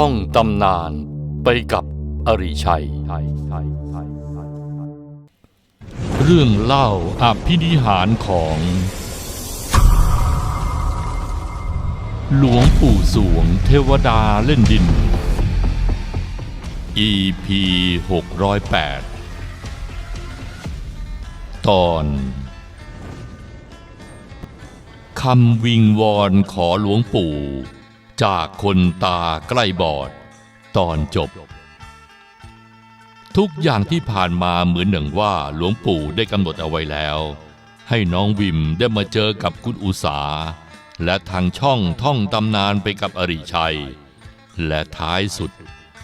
ท่องตำนานไปกับอริชัย เรื่องเล่าอภินิหารของ หลวงปู่สวงเทวดาเล่นดิน EP 608 ตอนคำวิงวอนขอหลวงปู่ จากคนตาใกล้บอด ตอนจบ ทุกอย่างที่ผ่านมาเหมือนหนึ่งว่าหลวงปู่ได้กำหนดเอาไว้แล้ว ให้น้องวิมได้มาเจอกับคุณอุสาและทางช่องท่องตำนานไปกับอริชัย และท้ายสุด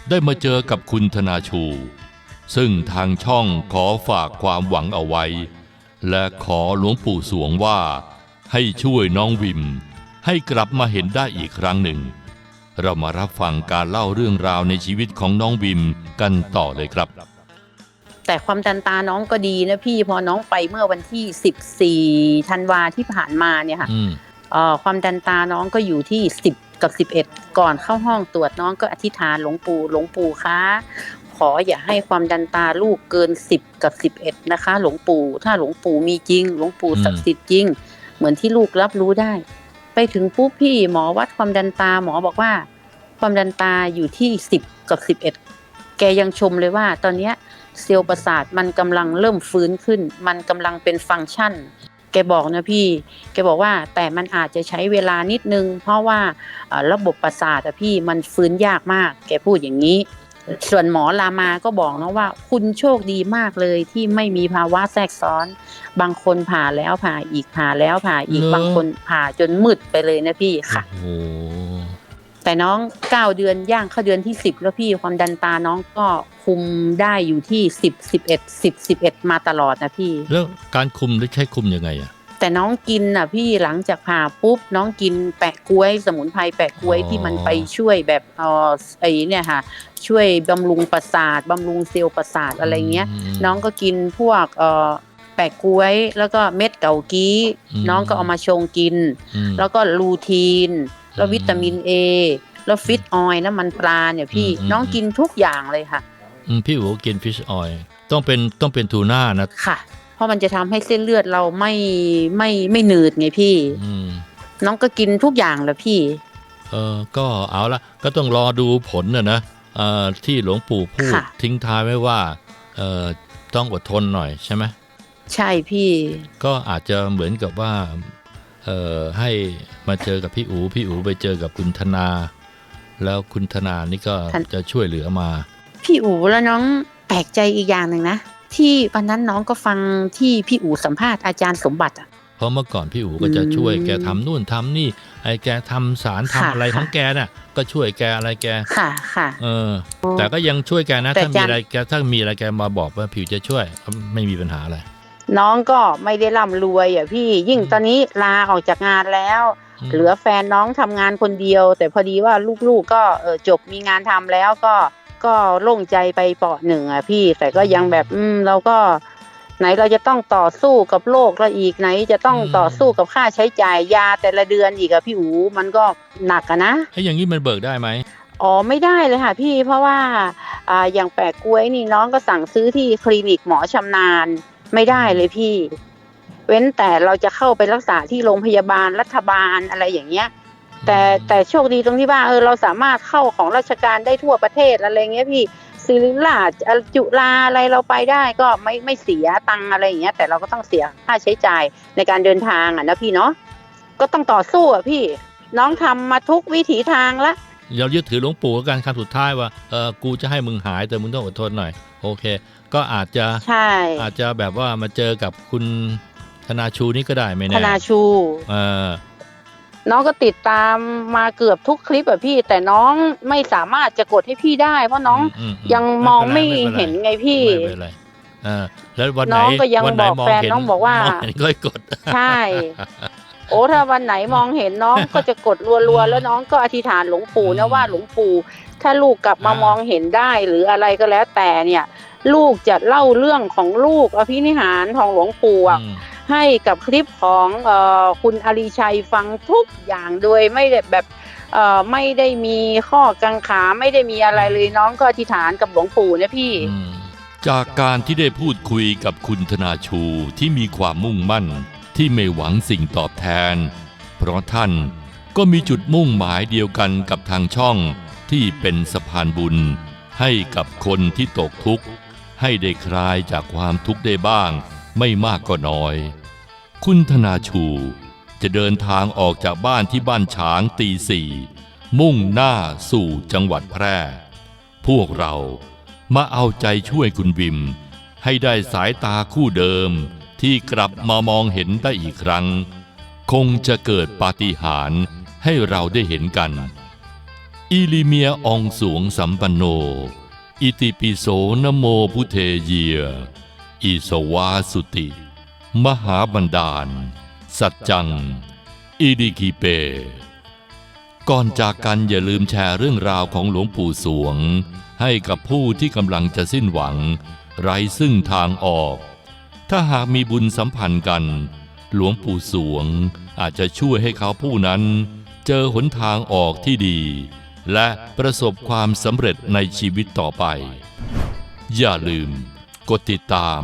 ได้มาเจอกับคุณธนาชู ซึ่งทางช่องขอฝากความหวังเอาไว้ และขอหลวงปู่สวงว่าให้ช่วยน้องวิม ให้กลับมาเห็นได้อีกครั้งหนึ่ง เรามารับฟังการเล่าเรื่องราวในชีวิตของน้องวิมกันต่อเลยครับ แต่ความดันตาน้องก็ดีนะพี่พอน้องไปเมื่อวันที่ 14 ธันวาที่ผ่านมาเนี่ยค่ะอืมเอ่อความดันตาน้องก็อยู่ที่ 10 กับ 11 ก่อนเข้าห้องตรวจน้องก็อธิษฐานหลวงปู่หลวงปู่คะขออย่าให้ความดันตาลูกเกิน 10 กับ 11 นะคะ หลวงปู่ ถ้าหลวงปู่มีจริง หลวงปู่ศักดิ์สิทธิ์จริง เหมือนที่ลูกรับรู้ได้ ไปถึงปุ๊บพี่หมอวัดความดันตาหมอบอกว่า ความดันตาอยู่ที่10กับ11แกยังชมเลยว่า ตอนเนี้ยเซลล์ประสาทมันกำลังเริ่มฟื้นขึ้น มันกำลังเป็นฟังก์ชัน แกบอกนะพี่ แกบอกว่าแต่มันอาจจะใช้เวลานิดนึง เพราะว่าระบบประสาทอะพี่มันฟื้นยากมาก แกพูดอย่างนี้ ส่วนหมอรามาก็บอกนะว่า คุณโชคดีมากเลยที่ไม่มีภาวะแทรกซ้อน บางคนผ่าแล้วผ่าอีกผ่าแล้วผ่าอีกเหรอบางคนผ่าจนมืดไปเลยนะพี่ค่ะโอ้โหแต่น้อง9เดือนย่างเข้าเดือนที่10แล้วพี่ความดันตาน้องก็คุมได้อยู่ที่10 11 10 11มาตลอดนะพี่ แล้วการคุมได้ใช้คุมยังไงอะ แต่น้องกินน่ะพี่หลังจากผ่าปุ๊บน้องกินแปะกล้วย สมุนไพรแปะกล้วยอ๋อ ที่มันไปช่วยแบบเออไอเนี่ยค่ะ ช่วยบำรุงประสาทบำรุงเซลล์ประสาทอะไรเงี้ย ม น้องก็กินพวกเออแปะกล้วย แล้วก็เม็ดเกากี้ อืม น้องก็เอามาชงกิน อืม แล้วก็ลูทีน แล้วอืมวิตามินเอแล้วฟิตออยล์น้ำมันปลาเนี่ยพี่อืมอืม น้องกินทุกอย่างเลยค่ะ อืมพี่อู๋กินฟิชออยต้องเป็นต้องเป็นทูน่านะค่ะเพ ราะมันจะทำให้เส้นเลือดเราไม่ไม่ไม่หนืดไงพี่อืมน้องก็กินทุกอย่างแหละพี่ เออก็เอาละก็ต้องรอดูผลนะนะเอ่อที่หลวงปู่พูดค่ะทิ้งท้ายไว้ว่าเอ่อต้องอดทนหน่อยใช่ไหมใช่พี่ ก็อาจจะเหมือนกับว่าเอ่อให้มาเจอกับพี่อูพี่อูไปเจอกับคุณธนา แล้วคุณธนานี่ก็ท่านจะช่วยเหลือมา พี่อู๋แล้วน้องแปลกใจอีกอย่างหนึ่งนะ ที่วันนั้นน้องก็ฟังที่พี่อู๋สัมภาษณ์อาจารย์สมบัติอะเพราะเมื่อก่อนพี่อูก็จะช่วยแกทำนู่นทำนี่ไอ้แกทำสารทำค่ะอะไรของค่ะแกน่ะ ก็ช่วยแกอะไรแกค่ะค่ะ เออ แต่ก็ยังช่วยแกนะแต่ถ้ามีอาจารย์อะไรแกถ้ามีอะไรแกมาบอกว่าผิวจะช่วยก็ไม่มีปัญหาอะไรน้องก็ไม่ได้ร่ำรวยอะพี่ยิ่งอืมตอนนี้ลาออกจากงานแล้วมเหลือแฟนน้องทำงานคนเดียว แต่พอดีว่าลูกๆก็เออจบมีงานทำแล้วก็ ก็โล่งใจไปเปาะหนึ่งอะพี่ แต่ก็ยังแบบอืมเราก็ ไหนเราจะต้องต่อสู้กับโลกแล้วอีกไหน จะต้องต่อสู้กับค่าใช้จ่ายยาแต่ละเดือนอีกอะพี่อูมันก็หนักอะนะ ไอ้อย่างนี้มันเบิกได้ไหมอ๋อไม่ได้เลยค่ะพี่เพราะว่าอ่าอย่างแปะกล้วยนี่น้องก็สั่งซื้อที่คลินิกหมอชำนาญไม่ได้เลยพี่ เว้นแต่เราจะเข้าไปรักษาที่โรงพยาบาลรัฐบาลอะไรอย่างเงี้ย แต่แต่โชคดีตรงที่ว่าเออเราสามารถเข้าของราชการได้ทั่วประเทศอะไรเงี้ยพี่ศิริราชอะจุฬาอะไรเราไปได้ก็ไม่ไม่เสียตังค์อะไรอย่างเงี้ย แต่เราก็ต้องเสียค่าใช้จ่ายในการเดินทางอะนะพี่เนาะก็ต้องต่อสู้อะพี่ น้องทำมาทุกวิถีทางละเรายึดถือหลวงปู่แล้วกันคำสุดท้ายว่าเออกูจะให้มึงหายแต่มึงต้องอดทนหน่อย โอเค ก็อาจจะใช่อาจจะแบบว่ามาเจอกับคุณธนาชูนี่ก็ได้ไม่ธแน่นาชูเออ น้องก็ติดตามมาเกือบทุกคลิปอะพี่ แต่น้องไม่สามารถจะกดให้พี่ได้ เพราะน้องมมยังมองไม่ป็รเห็นไงพี่ไม่เป็นไรเออแล้ววันไหนน้องก็ยังวัไหนบอกมองแฟนเห็นน้องบอกว่ามองเห็นก็ให้กด ใช่ โอ้ถ้าวันไหนมองเห็นน้องก็จะกดรัวๆแล้วน้องก็อธิษฐานหลวงปู่นะว่าหลวงปู่ ถ้าลูกกลับมาอ่ามมองเห็นได้หรืออะไรก็แล้วแต่เนี่ย ลูกจะเล่าเรื่องของลูกอภินิหารของหลวงปู่อะอืม ให้กับคลิปของอคุณอาลีชัยฟังทุกอย่างโดยไม่แบบไม่ได้มีข้อกังขาไม่ได้มีอะไรเลยน้องก็อธิษฐานกับหลวงปู่นะพี่ จากการที่ได้พูดคุยกับคุณธนาชูที่มีความมุ่งมั่นที่ไม่หวังสิ่งตอบแทน เพราะท่านก็มีจุดมุ่งหมายเดียวกันกับทางช่องที่เป็นสะพานบุญ ให้กับคนที่ตกทุกข์ ให้ได้คลายจากความทุกข์ได้บ้าง ไม่มากก็น้อย คุณธนาชู จะเดินทางออกจากบ้านที่บ้านฉางตีสี่มุ่งหน้าสู่จังหวัดแพร่ พวกเรามาเอาใจช่วยคุณวิม ให้ได้สายตาคู่เดิมที่กลับมามองเห็นได้อีกครั้ง คงจะเกิดปาฏิหาริย์ให้เราได้เห็นกัน อิลิเมียอองสวงสัมปันโน อิติปิโสนโมพุเทเยียอิสวาสุติ มหาบันดาล สัจจังอิดิคิเป ก่อนจากกันอย่าลืมแชร์เรื่องราวของหลวงปู่สวง ให้กับผู้ที่กำลังจะสิ้นหวัง ไร้ซึ่งทางออก ถ้าหากมีบุญสัมพันธ์กัน หลวงปู่สวงอาจจะช่วยให้เขาผู้นั้น เจอหนทางออกที่ดี และประสบความสำเร็จในชีวิตต่อไป อย่าลืม กดติดตาม